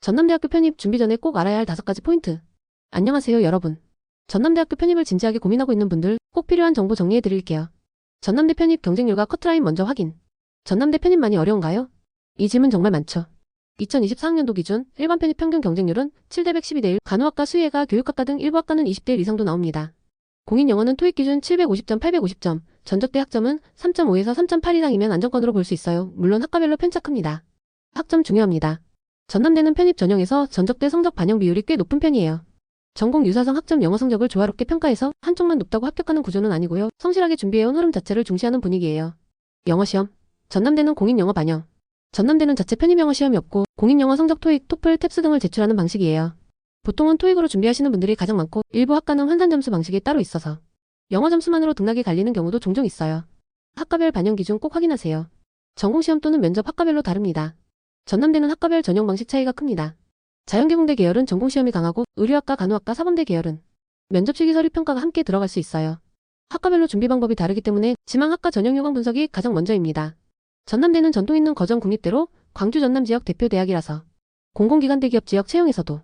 전남대학교 편입 준비 전에 꼭 알아야 할 다섯 가지 포인트. 안녕하세요, 여러분. 전남대학교 편입을 진지하게 고민하고 있는 분들 꼭 필요한 정보 정리해 드릴게요. 전남대 편입 경쟁률과 커트라인 먼저 확인. 전남대 편입 많이 어려운가요? 이 질문 정말 많죠. 2024학년도 기준 일반 편입 평균 경쟁률은 7대 112대 1, 간호학과, 수의회가, 교육학과 등 일부 학과는 20대 1 이상도 나옵니다. 공인 영어는 토익 기준 750점, 850점, 전적대 학점은 3.5에서 3.8 이상이면 안정권으로 볼 수 있어요. 물론 학과별로 편차 큽니다. 학점 중요합니다. 전남대는 편입 전형에서 전적대 성적 반영 비율이 꽤 높은 편이에요. 전공 유사성 학점 영어 성적을 조화롭게 평가해서 한쪽만 높다고 합격하는 구조는 아니고요. 성실하게 준비해온 흐름 자체를 중시하는 분위기예요. 영어 시험. 전남대는 공인 영어 반영. 전남대는 자체 편입 영어 시험이 없고 공인 영어 성적 토익, 토플, 탭스 등을 제출하는 방식이에요. 보통은 토익으로 준비하시는 분들이 가장 많고 일부 학과는 환산 점수 방식이 따로 있어서 영어 점수만으로 등락이 갈리는 경우도 종종 있어요. 학과별 반영 기준 꼭 확인하세요. 전공 시험 또는 면접 학과별로 다릅니다. 전남대는 학과별 전형 방식 차이가 큽니다. 자연계공대 계열은 전공시험이 강하고 의료학과, 간호학과, 사범대 계열은 면접 실기 서류 평가가 함께 들어갈 수 있어요. 학과별로 준비 방법이 다르기 때문에 지망학과 전형 요강 분석이 가장 먼저입니다. 전남대는 전통 있는 거정 국립대로 광주 전남 지역 대표 대학이라서 공공기관 대기업 지역 채용에서도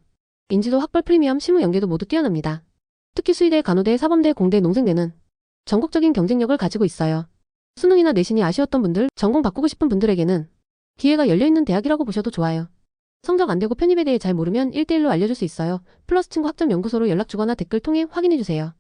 인지도 학벌 프리미엄 실무 연계도 모두 뛰어납니다. 특히 수의대, 간호대, 사범대, 공대, 농생대는 전국적인 경쟁력을 가지고 있어요. 수능이나 내신이 아쉬웠던 분들, 전공 바꾸고 싶은 분들에게는 기회가 열려있는 대학이라고 보셔도 좋아요. 성적 안 되고 편입에 대해 잘 모르면 1대1로 알려줄 수 있어요. 플러스 친구 학점 연구소로 연락 주거나 댓글 통해 확인해 주세요.